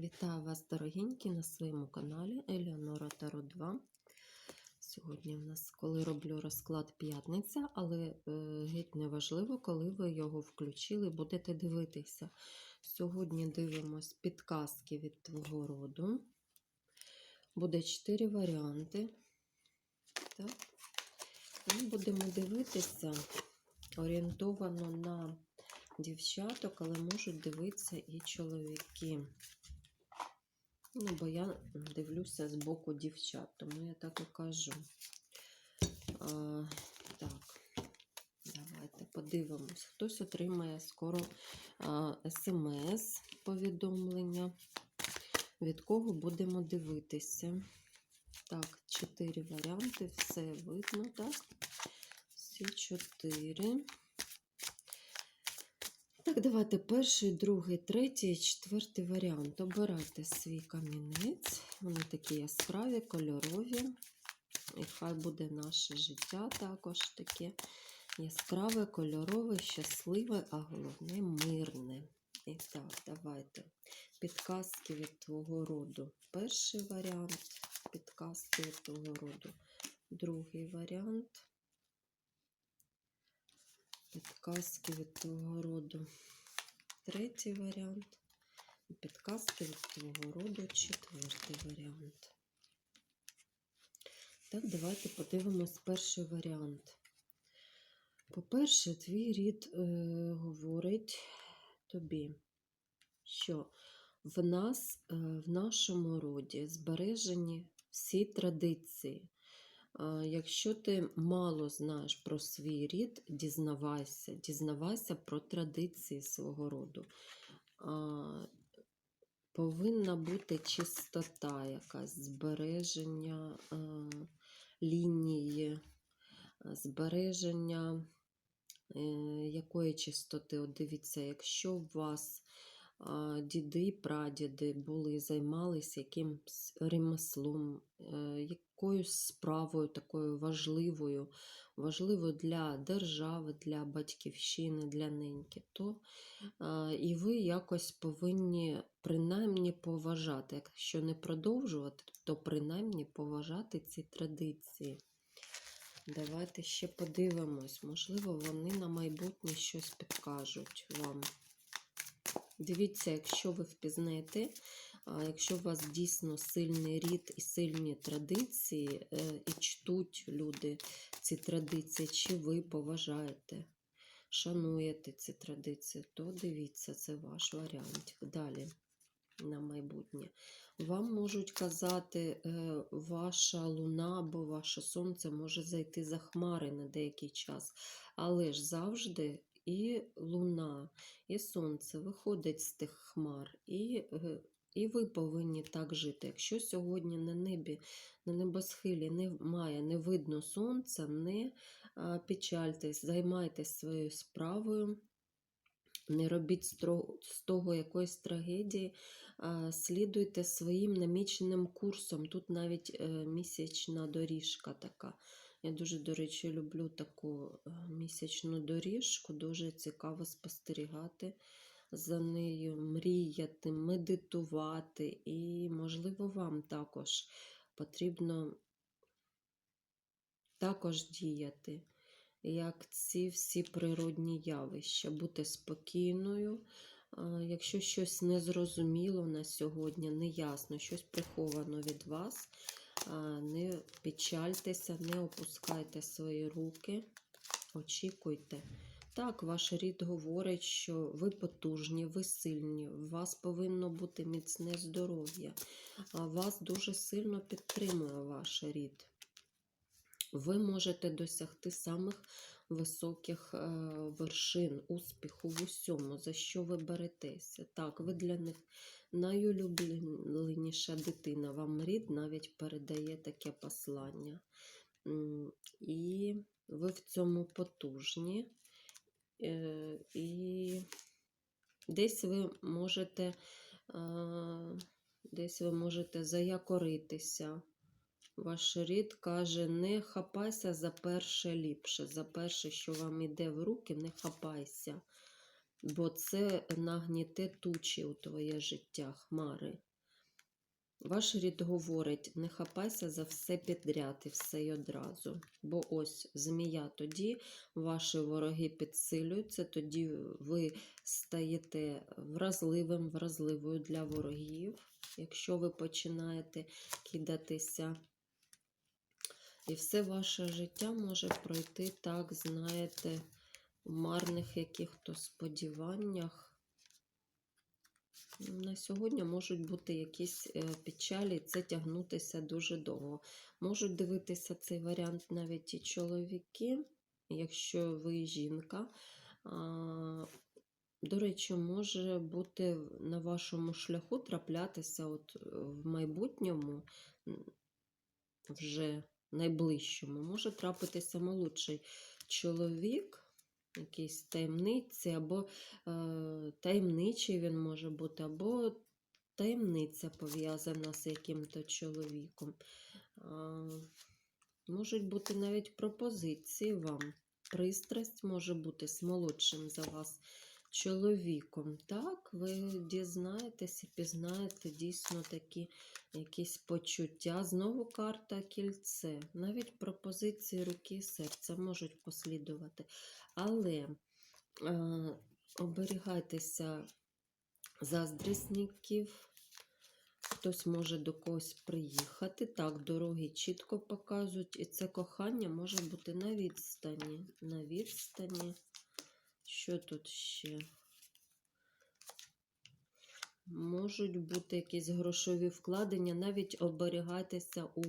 Вітаю вас, дорогенькі, на своєму каналі Еліонора Таро 2. Сьогодні в нас, коли роблю розклад п'ятниця, але е, геть не важливо, коли ви його включили, будете дивитися. Сьогодні дивимось підказки від твого роду. Буде 4 варіанти. Так. Ми будемо дивитися орієнтовано на дівчаток, але можуть дивитися і чоловіки. Ну, бо я дивлюся з боку дівчат, тому я так і кажу. А, так, давайте подивимось. Хтось отримає скоро смс-повідомлення. Від кого будемо дивитися? Так, чотири варіанти, все видно, так? Всі чотири. Так, давайте перший, другий, третій, четвертий варіант. Обирайте свій камінець. Вони такі яскраві, кольорові. І хай буде наше життя також таке яскраве, кольорове, щасливе, а головне мирне. І так, давайте. Підказки від твого роду. Перший варіант. Підказки від твого роду. Другий варіант. Підказки від твого роду. Третій варіант. І підказки від твого роду. Четвертий варіант. Так, давайте подивимось перший варіант. По-перше, твій рід е, говорить тобі, що в нас, е, в нашому роді збережені всі традиції. Якщо ти мало знаєш про свій рід, дізнавайся, дізнавайся про традиції свого роду. Повинна бути чистота, якась збереження лінії, збереження е, якої чистоти. От дивіться, якщо у вас діди, прадіди були, займалися якимсь ремеслом, е, якоюсь справою такою важливою, важливою для держави, для батьківщини, для неньки, то і ви якось повинні принаймні поважати. Якщо не продовжувати, то принаймні поважати ці традиції. Давайте ще подивимось, можливо, вони на майбутнє щось підкажуть вам. Дивіться, якщо ви впізнаєте, якщо у вас дійсно сильний рід і сильні традиції, е, і чтуть люди ці традиції, чи ви поважаєте, шануєте ці традиції, то дивіться, це ваш варіант. Далі. На майбутнє. Вам можуть казати, е, ваша луна або ваше сонце може зайти за хмари на деякий час, але ж завжди і луна, і сонце виходить з тих хмар, і е, і ви повинні так жити. Якщо сьогодні на небі, на небосхилі немає, не видно сонця, не печальтесь, займайтесь своєю справою. Не робіть з того якоїсь трагедії, слідуйте своїм наміченим курсом. Тут навіть е, місячна доріжка така. Я дуже, до речі, люблю таку е, місячну доріжку, дуже цікаво спостерігати за нею, мріяти, медитувати, і, можливо, вам також потрібно також діяти, як ці всі природні явища, бути спокійною. Якщо щось незрозуміло на сьогодні, неясно, щось приховано від вас, не печальтеся, не опускайте свої руки, очікуйте. Так, ваш рід говорить, що ви потужні, ви сильні, у вас повинно бути міцне здоров'я, вас дуже сильно підтримує ваш рід. Ви можете досягти самих високих е, вершин, успіху в усьому, за що ви беретеся. Так, ви для них найулюбленіша дитина. Вам рід навіть передає таке послання. І ви в цьому потужні. Е, і десь ви можете десь ви можете заякоритися. Ваш рід каже, не хапайся за перше ліпше, за перше, що вам іде в руки, не хапайся, бо це нагніте тучі у твоє життя, хмари. Ваш рід говорить, не хапайся за все підряд і все й одразу. Бо ось змія тоді ваші вороги підсилюються, тоді ви стаєте вразливим, вразливою для ворогів, якщо ви починаєте кидатися. І все ваше життя може пройти так, знаєте, в марних яких-то сподіваннях. На сьогодні можуть бути якісь е, печалі, і це тягнутися дуже довго. Можуть дивитися цей варіант навіть і чоловіки, якщо ви жінка. До речі, може бути на вашому шляху траплятися от е, в майбутньому, вже найближчому, може трапитися молодший чоловік, якийсь таємниці, або е, таємничий він може бути, або таємниця пов'язана з яким-то чоловіком. Е, можуть бути навіть пропозиції вам. Пристрасть може бути з молодшим за вас чоловіком. Так, ви дізнаєтесь і пізнаєте дійсно такі якісь почуття. Знову карта кільце. Навіть пропозиції руки і серця можуть послідувати. Але е, оберігайтеся заздрісників. Хтось може до когось приїхати. Так, дороги чітко показують. І це кохання може бути на відстані. На відстані. Що тут ще? Можуть бути якісь грошові вкладення, навіть оберігайтеся у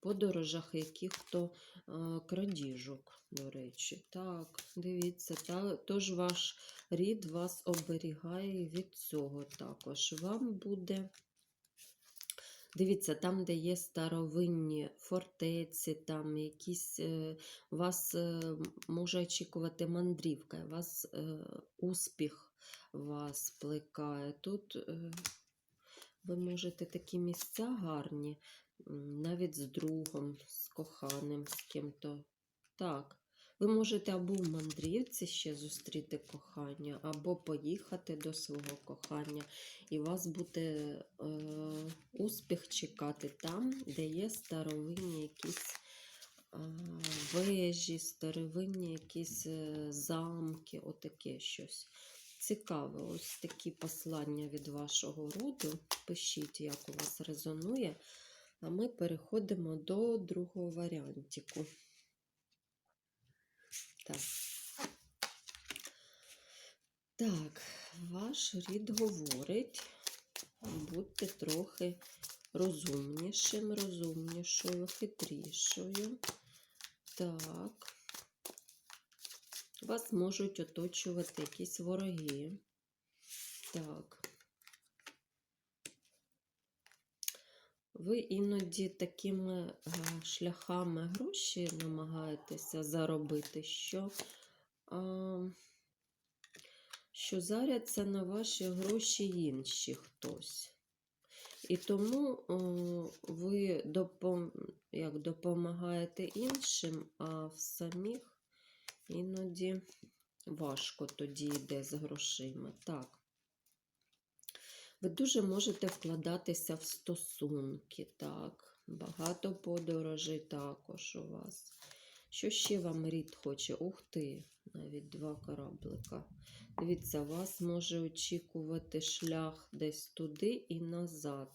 подорожах яких-то е, крадіжок, до речі. Так, дивіться, та, тож ваш рід вас оберігає від цього також. Вам буде. Дивіться, там, де є старовинні фортеці, там якісь е, вас е, може очікувати мандрівка, вас е, успіх вас плекає. Тут ви можете такі місця гарні, навіть з другом, з коханим, з ким-то. Так. Ви можете або в мандрівці ще зустріти кохання, або поїхати до свого кохання, і вас буде е, успіх чекати там, де є старовинні якісь е, вежі, старовинні якісь е, замки, отаке щось. Цікаве, ось такі послання від вашого роду. Пишіть, як у вас резонує. А ми переходимо до другого варіантику. Так. Так, ваш рід говорить, будьте трохи розумнішим, розумнішою, хитрішою. Так. Вас можуть оточувати якісь вороги. Так. Ви іноді такими е, шляхами гроші намагаєтеся заробити, що, що заряться на ваші гроші інші хтось. І тому ви допом, як допомагаєте іншим, а в самих іноді важко тоді йде з грошима. Так. Ви дуже можете вкладатися в стосунки, так. Багато подорожей також у вас. Що ще вам рід хоче? Ух ти, навіть два кораблика. Дивіться, вас може очікувати шлях десь туди і назад.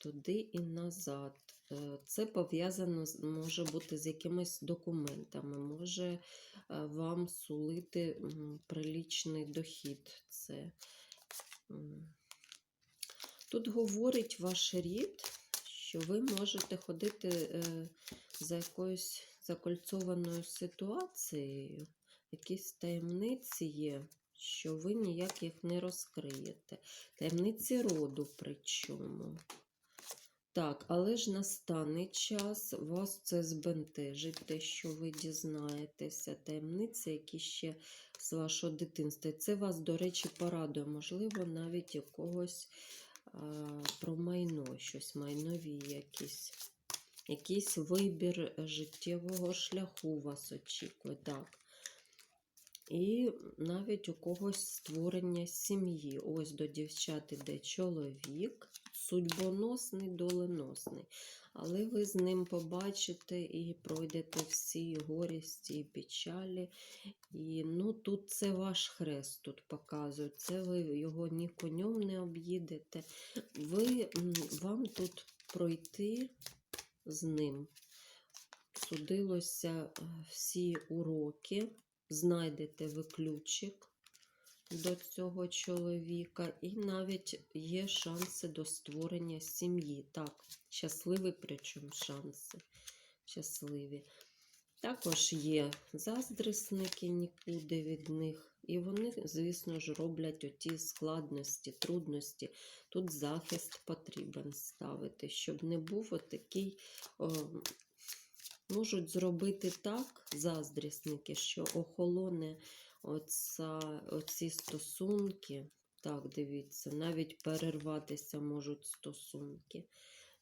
Туди і назад. Е, Це пов'язано може бути з якимись документами, може е, вам сулити прилічний дохід. Це. Тут говорить ваш рід, що ви можете ходити е, за якоюсь закольцованою ситуацією, якісь таємниці є, що ви ніяк їх не розкриєте. Таємниці роду причому. Так, але ж настане час, вас це збентежить, те, що ви дізнаєтеся, таємниці, які ще з вашого дитинства. Це вас, до речі, порадує, можливо, навіть якогось про майно, щось майнові якісь. Якийсь вибір життєвого шляху вас очікує. Так. І навіть у когось створення сім'ї. Ось до дівчат іде чоловік, судьбоносний, доленосний. Але ви з ним побачите і пройдете всі горісті і печалі. І ну, тут це ваш хрест тут показують. Це ви його ні конем не об'їдете. Ви, вам тут пройти з ним. Судилося е, всі уроки, знайдете ви ключик до цього чоловіка, і навіть є шанси до створення сім'ї. Так, щасливі, причому шанси. Щасливі. Також є заздрисники нікуди від них. І вони, звісно ж, роблять оті складності, трудності. Тут захист потрібен ставити, щоб не був отакий. О, можуть зробити так, заздрісники, що охолоне оца, оці стосунки. Так, дивіться, навіть перерватися можуть стосунки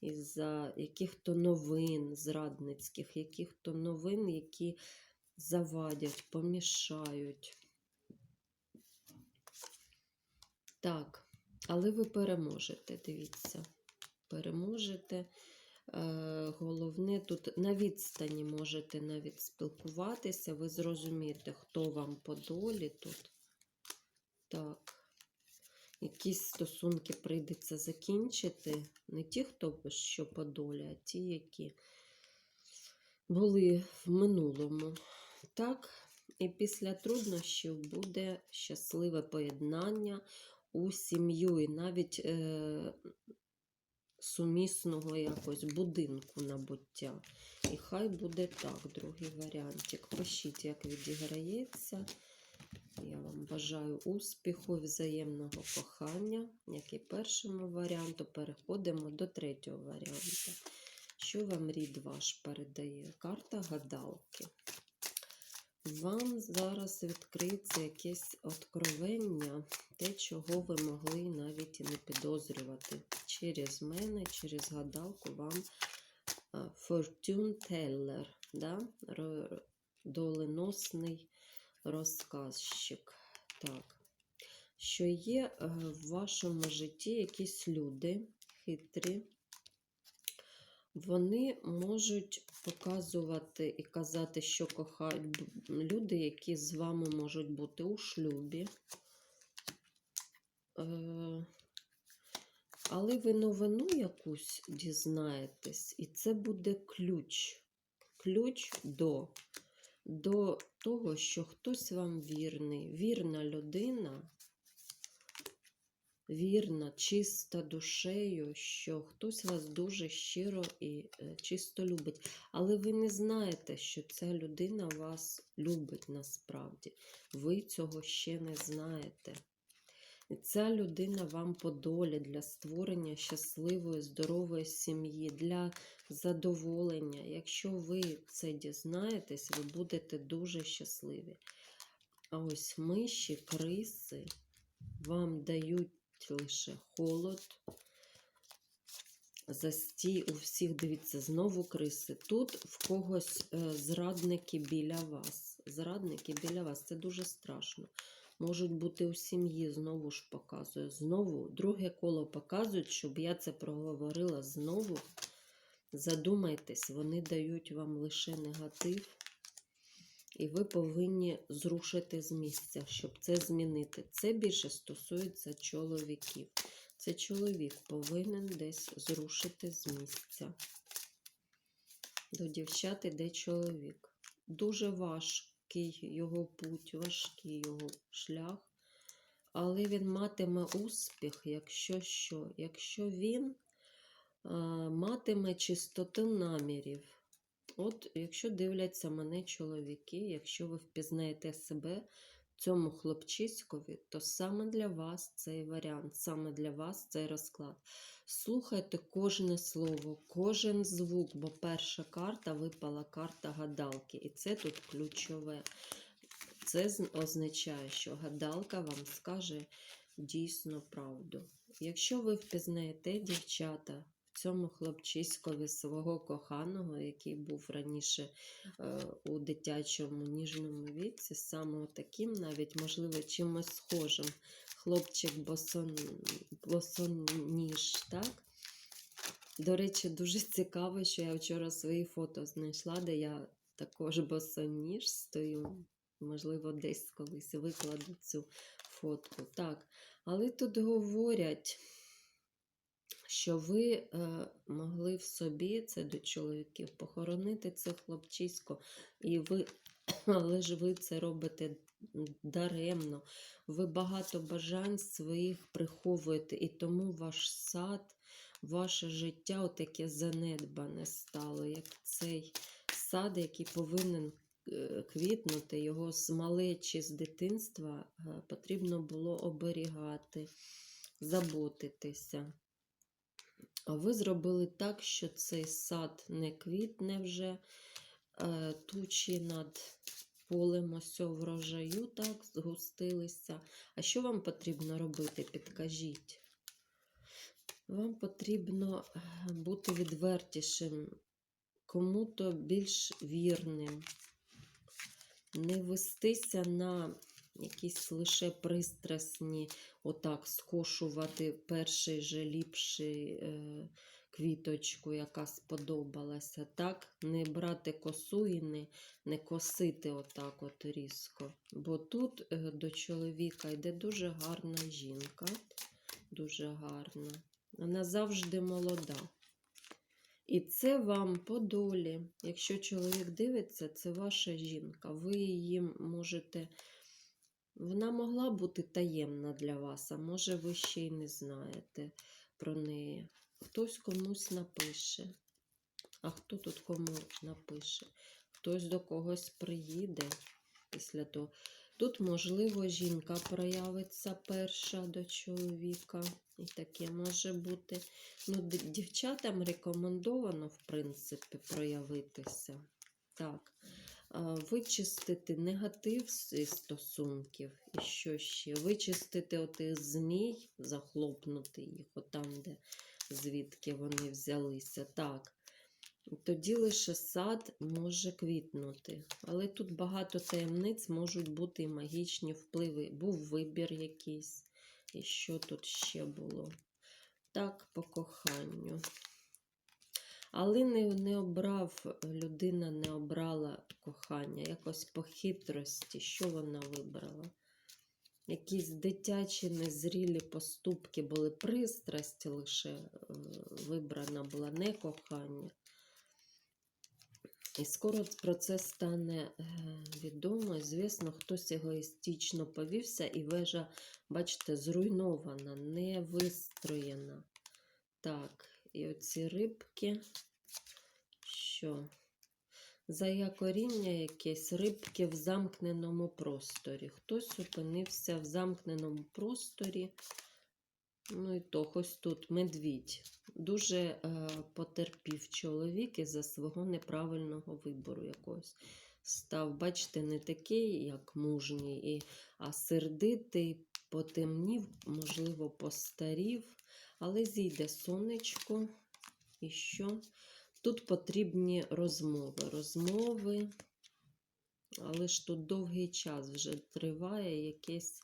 із-за яких-то новин зрадницьких, яких-то новин, які завадять, помішають. Так, але ви переможете, дивіться. Переможете. Е, Головне, тут на відстані можете навіть спілкуватися, ви зрозумієте, хто вам по долі тут. Так. Якісь стосунки прийдеться закінчити. Не ті, хто що по долі, а ті, які були в минулому. Так, і після труднощів буде щасливе поєднання у сім'ю і навіть е, сумісного якось будинку набуття. І хай буде так, другий варіантик. Пишіть, як відіграється. Я вам бажаю успіху взаємного кохання, як і першому варіанту. Переходимо до третього варіанту. Що вам рід ваш передає? Карта гадалки. Вам зараз відкриється якесь откровення, те, чого ви могли навіть і не підозрювати. Через мене, через гадалку вам Fortune да? Доленосний розказчик. Так. Що є е, в вашому житті якісь люди хитрі, вони можуть показувати і казати, що кохають люди, які з вами можуть бути у шлюбі. Е, Але ви новину якусь дізнаєтесь, і це буде ключ. Ключ до, до того, що хтось вам вірний, вірна людина, вірна, чиста душею, що хтось вас дуже щиро і е, чисто любить. Але ви не знаєте, що ця людина вас любить насправді. Ви цього ще не знаєте. І ця людина вам по долі для створення щасливої, здорової сім'ї, для задоволення. Якщо ви це дізнаєтесь, ви будете дуже щасливі. А ось миші, криси вам дають лише холод, застій у всіх, дивіться, знову криси. Тут в когось е, зрадники біля вас. Зрадники біля вас. Це дуже страшно. Можуть бути у сім'ї, знову ж показую. Знову друге коло показують, щоб я це проговорила знову. Задумайтесь, вони дають вам лише негатив, і ви повинні зрушити з місця, щоб це змінити. Це більше стосується чоловіків. Це чоловік повинен десь зрушити з місця. До дівчат іде чоловік. Дуже важкий його путь, важкий його шлях. Але він матиме успіх, якщо що? Якщо він а, матиме чистоту намірів. От, якщо дивляться мене чоловіки, якщо ви впізнаєте себе цьому хлопчиськові, то саме для вас цей варіант, саме для вас цей розклад. Слухайте кожне слово, кожен звук, бо перша карта випала карта гадалки, і це тут ключове. Це означає, що гадалка вам скаже дійсно правду. Якщо ви впізнаєте дівчата цьому хлопчиськові свого коханого, який був раніше е, у дитячому ніжному віці, саме таким, навіть, можливо, чимось схожим. Хлопчик босон... босоніж, так? До речі, дуже цікаво, що я вчора свої фото знайшла, де я також босоніж стою. Можливо, десь колись викладу цю фотку. Так, але тут говорять, що ви е, могли в собі, це до чоловіків, похоронити це хлопчисько, і ви, але ж ви це робите даремно. Ви багато бажань своїх приховуєте, і тому ваш сад, ваше життя отаке занедбане стало, як цей сад, який повинен е, квітнути, його з малечі, з дитинства е, потрібно було оберігати, заботитися. А ви зробили так, що цей сад не квітне вже, е, тучі над полем ось врожаю так згустилися. А що вам потрібно робити? Підкажіть. Вам потрібно е, бути відвертішим, кому-то більш вірним, не вестися на якісь лише пристрасні, отак скошувати перший же ліпший е, квіточку, яка сподобалася. Так, не брати косу і не, не косити отак от різко. Бо тут е, до чоловіка йде дуже гарна жінка, дуже гарна. Вона завжди молода. І це вам по долі. Якщо чоловік дивиться, це ваша жінка. Ви її можете. Вона могла бути таємна для вас, а може, ви ще й не знаєте про неї. Хтось комусь напише. А хто тут кому напише? Хтось до когось приїде після того. Тут, можливо, жінка проявиться перша до чоловіка. І таке може бути. Ну, дівчатам рекомендовано, в принципі, проявитися. Так. Вичистити негатив з із стосунків. І що ще? Вичистити отих змій, захлопнути їх, отам, де звідки вони взялися. Так. Тоді лише сад може квітнути. Але тут багато таємниць можуть бути і магічні впливи. Був вибір якийсь. І що тут ще було? Так, по коханню. Але не, не обрав, людина не обрала кохання, якось по хитрості, що вона вибрала? Якісь дитячі незрілі поступки були пристрасті, лише е, вибрана була не кохання. І скоро про це стане е, відомо, звісно, хтось егоїстично повівся, і вежа, бачите, зруйнована, не вистроєна. Так, і оці рибки, що? Заякоріння якесь рибки в замкненому просторі. Хтось опинився в замкненому просторі. Ну і то, ось тут медвідь. Дуже е, потерпів чоловік із-за свого неправильного вибору якогось. Став, бачите, не такий, як мужній, і, а сердитий, потемнів, можливо, постарів, але зійде сонечко. І що? Тут потрібні розмови. Розмови, але ж тут довгий час вже триває якесь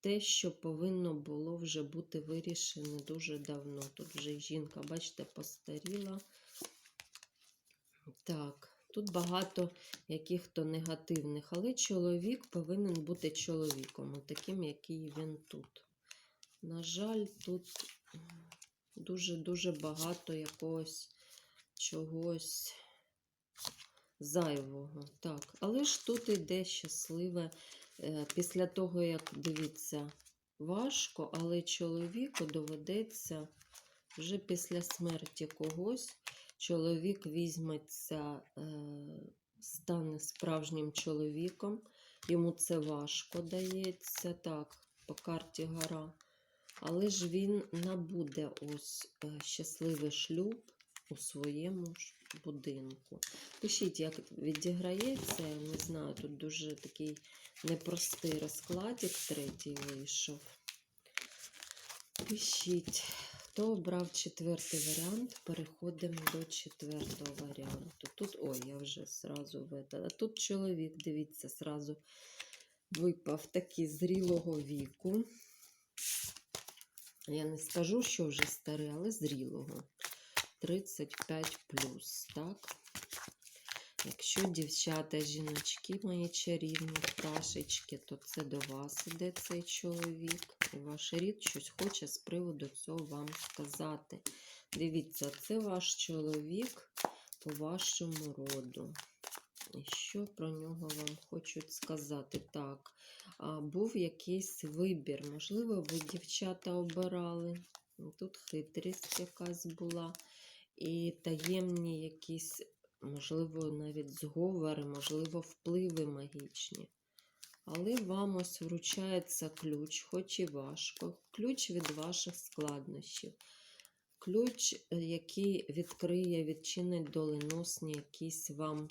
те, що повинно було вже бути вирішене дуже давно. Тут вже жінка, бачите, постаріла. Так, тут багато яких-то негативних, але чоловік повинен бути чоловіком, таким, який він тут. На жаль, тут дуже-дуже багато якогось чогось зайвого. Так, але ж тут йде щасливе. е, Після того, як дивіться, важко, але чоловіку доведеться вже після смерті когось. Чоловік візьметься, е, стане справжнім чоловіком. Йому це важко дається. Так, по карті гора. Але ж він набуде ось е, щасливий шлюб у своєму будинку. Пишіть, як відіграється. Не знаю, тут дуже такий непростий розкладик третій вийшов. Пишіть, Хто обрав четвертий варіант, переходимо до четвертого варіанту. Тут, ой, я вже зразу видала. Тут чоловік, дивіться, зразу випав такий зрілого віку. Я не скажу, що вже старий, але зрілого. 35 плюс, так? Якщо дівчата, жіночки мої чарівні пташечки, то це до вас іде цей чоловік. Ваш рід щось хоче з приводу цього вам сказати. Дивіться, це ваш чоловік по вашому роду. Що про нього вам хочуть сказати? Так, був якийсь вибір. Можливо, ви дівчата обирали. Ну, Тут хитрість якась була. І таємні якісь, можливо, навіть зговори, можливо, впливи магічні. Але вам ось вручається ключ, хоч і важко. Ключ від ваших складнощів. Ключ, е, який відкриє, відчинить доленосні якісь вам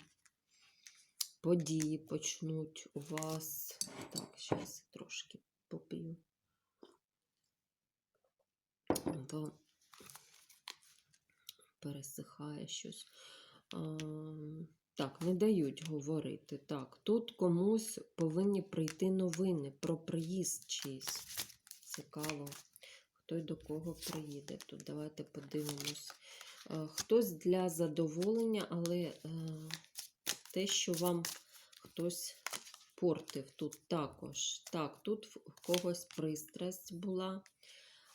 події почнуть у вас. Так, зараз трошки поп'ю. Бо пересихає щось. А, так, не дають говорити. Так, тут комусь повинні прийти новини про приїзд чийсь. Цікаво, хто й до кого приїде. Тут давайте подивимось. Хтось для задоволення, але е, те, що вам хтось портив тут також. Так, тут в когось пристрасть була.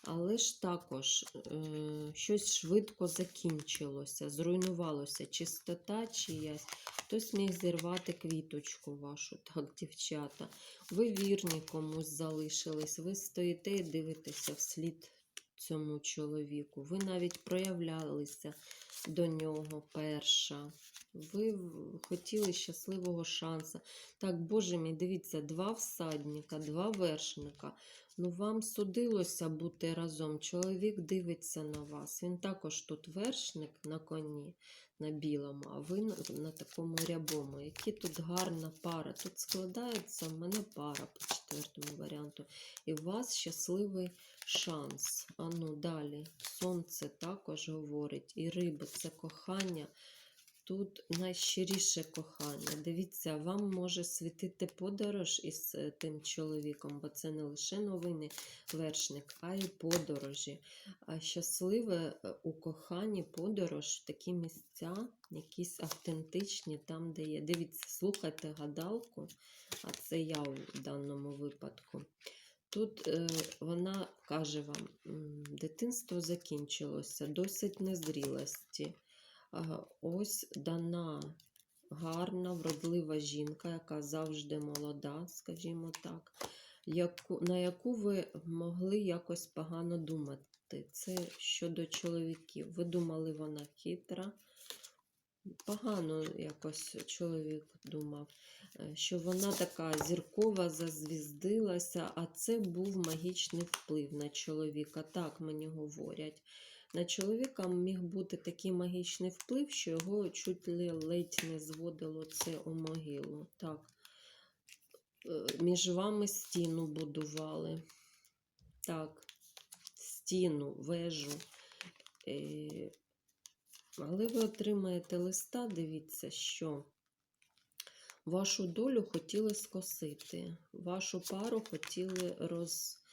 Але ж також е, щось швидко закінчилося, зруйнувалося чистота чиясь. Хтось міг зірвати квіточку вашу, так, дівчата. Ви вірні комусь залишились, ви стоїте і дивитеся вслід цьому чоловіку. Ви навіть проявлялися до нього перша. Ви хотіли щасливого шанса. Так, Боже мій, дивіться, два всадника, два вершника. Ну, вам судилося бути разом. Чоловік дивиться на вас. Він також тут вершник на коні, на білому, а ви на, такому рябому. Які тут гарна пара. Тут складається в мене пара по четвертому варіанту. І у вас щасливий шанс. А ну далі. Сонце також говорить. І риби це кохання. Тут найщиріше кохання. Дивіться, вам може світити подорож із е, тим чоловіком, бо це не лише новини вершник, а й подорожі. А щасливе е, у коханні подорож в такі місця, якісь автентичні, там, де є. Дивіться, слухайте гадалку, а це я у даному випадку. Тут е, вона каже вам, дитинство закінчилося, досить незрілості. Ось дана гарна, вродлива жінка, яка завжди молода, скажімо так, яку, на яку ви могли якось погано думати. Це щодо чоловіків. Ви думали, вона хитра. Погано якось чоловік думав, е, що вона така зіркова, зазвіздилася, а це був магічний вплив на чоловіка. Так мені говорять. На чоловіка міг бути такий магічний вплив, що його чуть ли ледь не зводило це у могилу. Так. Е, Між вами стіну будували. Так, стіну, вежу. Е, Але ви отримаєте листа, дивіться, що вашу долю хотіли скосити, вашу пару хотіли роз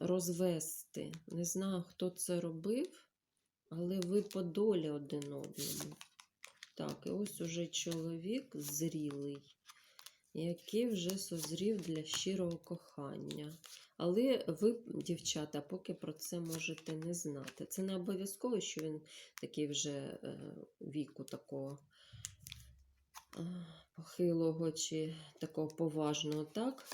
розвести. Не знаю, хто це робив, але ви по долі один одному. Так, і ось уже чоловік зрілий, який вже созрів для щирого кохання. Але ви, дівчата, поки про це можете не знати. Це не обов'язково, що він такий вже е, віку такого е, похилого чи такого поважного, так?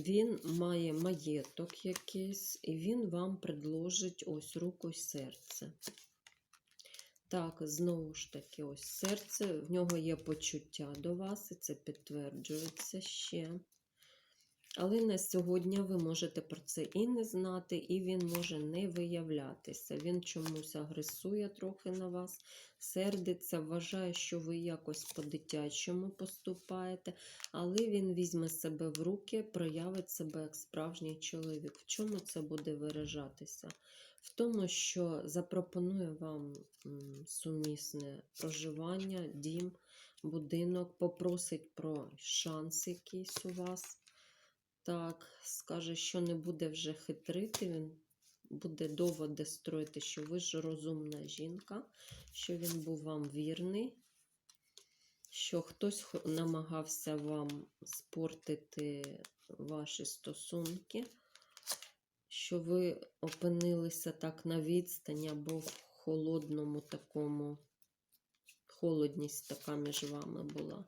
Він має маєток якийсь, і він вам предложить ось руку й серце. Так, знову ж таки, ось серце, в нього є почуття до вас, і це підтверджується ще. Але на сьогодні ви можете про це і не знати, і він може не виявлятися. Він чомусь агресує трохи на вас, сердиться, вважає, що ви якось по-дитячому поступаєте, але він візьме себе в руки, проявить себе як справжній чоловік. В чому це буде виражатися? В тому, що запропонує вам сумісне проживання, дім, будинок, попросить про шанс якийсь у вас. Так, скаже, що не буде вже хитрити, він буде доводи строїти, що ви ж розумна жінка, що він був вам вірний, що хтось намагався вам спортити ваші стосунки, що ви опинилися так на відстані або в холодному такому, холодність така між вами була.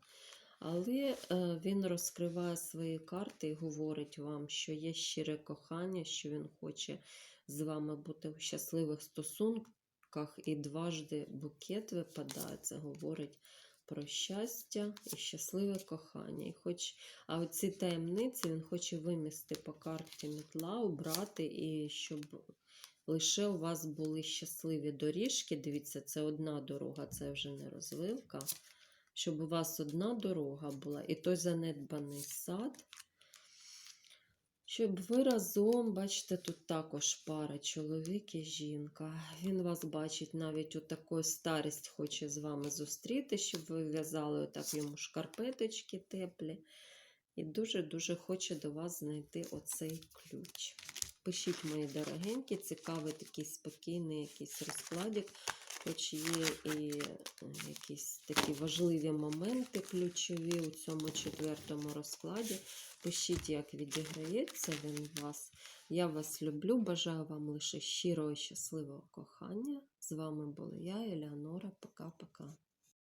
Але е, він розкриває свої карти і говорить вам, що є щире кохання, що він хоче з вами бути в щасливих стосунках, і дважди букет випадає. Це говорить про щастя і щасливе кохання. І хоч, а оці таємниці він хоче вимісти по карті метла, убрати, і щоб лише у вас були щасливі доріжки. Дивіться, це одна дорога, це вже не розвилка щоб у вас одна дорога була, і той занедбаний сад. Щоб ви разом, бачите, тут також пара, чоловік і жінка. Він вас бачить навіть у таку старість хоче з вами зустріти, щоб ви в'язали отак йому шкарпеточки теплі. І дуже-дуже хоче до вас знайти оцей ключ. Пишіть, мої дорогенькі, цікавий такий спокійний якийсь розкладик. Хоч є і е, якісь такі важливі моменти ключові у цьому четвертому розкладі. Пишіть, як відіграється він вас. Я вас люблю, бажаю вам лише щирого і щасливого кохання. З вами була я, Елеонора. Пока-пока.